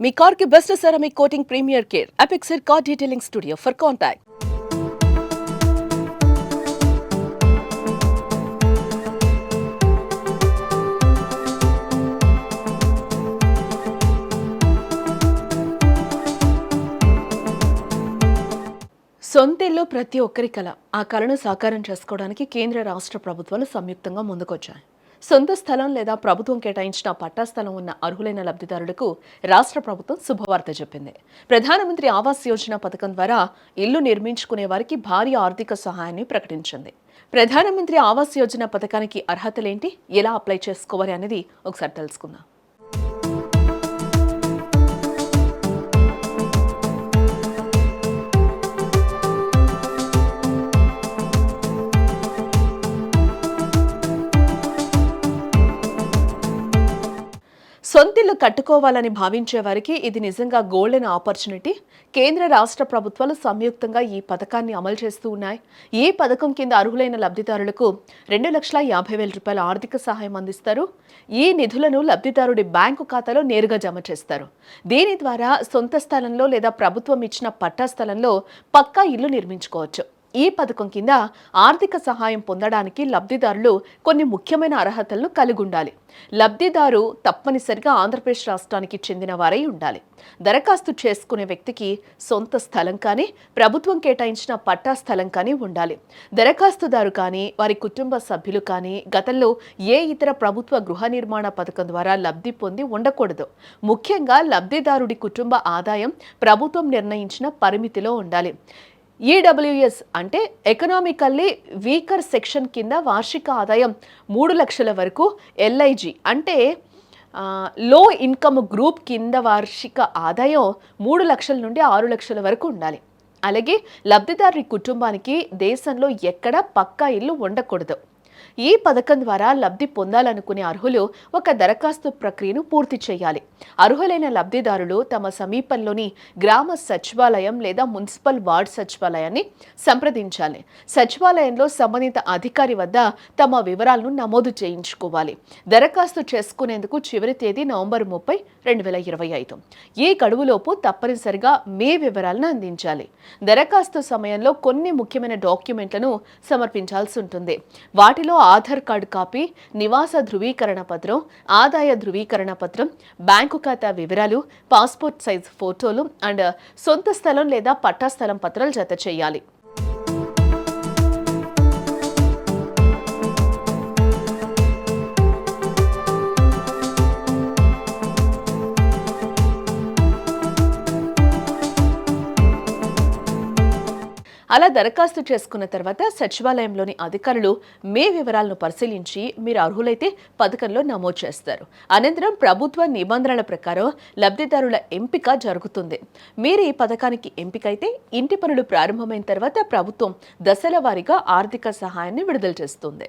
మీ కార్కి best ceramic coating premier care. Apexer car detailing studio for contact సొంతిల్లు ప్రతి ఒక్కరి కళ ఆ కళను సాకారం చేసుకోవడానికి కేంద్ర రాష్ట్ర ప్రభుత్వాలు సంయుక్తంగా ముందుకొచ్చాయి. సొంత స్థలం లేదా ప్రభుత్వం కేటాయించిన పట్టా స్థలం ఉన్న అర్హులైన లబ్ధిదారులకు రాష్ట్ర ప్రభుత్వం శుభవార్త చెప్పింది. ప్రధానమంత్రి ఆవాస్ యోజన పథకం ద్వారా ఇల్లు నిర్మించుకునే వారికి భారీ ఆర్థిక సహాయాన్ని ప్రకటించింది. ప్రధానమంత్రి ఆవాస్ యోజన పథకానికి అర్హతలేంటి? ఎలా అప్లై చేసుకోవాలి అనేది ఒకసారి తెలుసుకుందాం. సొంతిల్లు కట్టుకోవాలని భావించే వారికి ఇది నిజంగా గోల్డెన్ ఆపర్చునిటీ కేంద్ర రాష్ట్ర ప్రభుత్వాలు సంయుక్తంగా ఈ పథకాన్ని అమలు చేస్తూ ఉన్నాయి. ఈ పథకం కింద అర్హులైన లబ్ధిదారులకు రెండు లక్షల యాభై వేల రూపాయల ఆర్థిక సహాయం అందిస్తారు. ఈ నిధులను లబ్ధిదారుడి బ్యాంకు ఖాతాలో నేరుగా జమ చేస్తారు. దీని ద్వారా సొంత స్థలంలో లేదా ప్రభుత్వం ఇచ్చిన పట్టా స్థలంలో పక్కా ఇల్లు నిర్మించుకోవచ్చు. ఈ పథకం కింద ఆర్థిక సహాయం పొందడానికి లబ్ధిదారులు కొన్ని ముఖ్యమైన అర్హతలను కలిగి ఉండాలి. లబ్ధిదారు తప్పనిసరిగా ఆంధ్రప్రదేశ్ రాష్ట్రానికి చెందిన వారై ఉండాలి. దరఖాస్తు చేసుకునే వ్యక్తికి సొంత స్థలం కానీ ప్రభుత్వం కేటాయించిన పట్టా స్థలం కానీ ఉండాలి. దరఖాస్తుదారు కానీ వారి కుటుంబ సభ్యులు కానీ గతంలో ఏ ఇతర ప్రభుత్వ గృహ నిర్మాణ పథకం ద్వారా లబ్ధి పొంది ఉండకూడదు. ముఖ్యంగా లబ్ధిదారుడి కుటుంబ ఆదాయం ప్రభుత్వం నిర్ణయించిన పరిమితిలో ఉండాలి. ఈడబ్ల్యూఎస్ అంటే ఎకనామికల్లీ వీకర్ సెక్షన్ కింద వార్షిక ఆదాయం మూడు లక్షల వరకు ఎల్ఐజి అంటే లో ఇన్కమ్ గ్రూప్ కింద వార్షిక ఆదాయం మూడు లక్షల నుండి ఆరు లక్షల వరకు ఉండాలి. అలాగే లబ్ధిదారుడి కుటుంబానికి దేశంలో ఎక్కడ పక్కా ఇల్లు ఉండకూడదు. ఈ పథకం ద్వారా లబ్ధి పొందాలనుకునే అర్హులు ఒక దరఖాస్తు ప్రక్రియను పూర్తి చేయాలి. అర్హులైన లబ్ధిదారులు తమ సమీపంలోని గ్రామ సచివాలయం లేదా మున్సిపల్ వార్డ్ సచివాలయాన్ని సంప్రదించాలి. సచివాలయంలో సంబంధిత అధికారి వద్ద తమ వివరాలను నమోదు చేయించుకోవాలి. దరఖాస్తు చేసుకునేందుకు చివరి తేదీ నవంబర్ ముప్పై రెండు వేల ఇరవై ఐదు. ఈ గడువులోపు తప్పనిసరిగా మీ వివరాలను అందించాలి. దరఖాస్తు సమయంలో కొన్ని ముఖ్యమైన డాక్యుమెంట్లను సమర్పించాల్సి ఉంటుంది. వాటిలో ఆధార్ కార్డు కాపీ నివాస ధృవీకరణ పత్రం ఆదాయ ధృవీకరణ పత్రం బ్యాంకు ఖాతా వివరాలు పాస్పోర్ట్ సైజ్ ఫోటోలు అండ్ సొంత స్థలం లేదా పట్టా స్థలం పత్రాలు జత చేయాలి. అలా దరఖాస్తు చేసుకున్న తర్వాత సచివాలయంలోని అధికారులు మీ వివరాలను పరిశీలించి మీరు అర్హులైతే పథకంలో నమోదు చేస్తారు. అనంతరం ప్రభుత్వ నిబంధనల ప్రకారం లబ్ధిదారుల ఎంపిక జరుగుతుంది. మీరు ఈ పథకానికి ఎంపికైతే ఇంటి పనులు ప్రారంభమైన తర్వాత ప్రభుత్వం దశల వారీగా ఆర్థిక సహాయాన్ని విడుదల చేస్తుంది.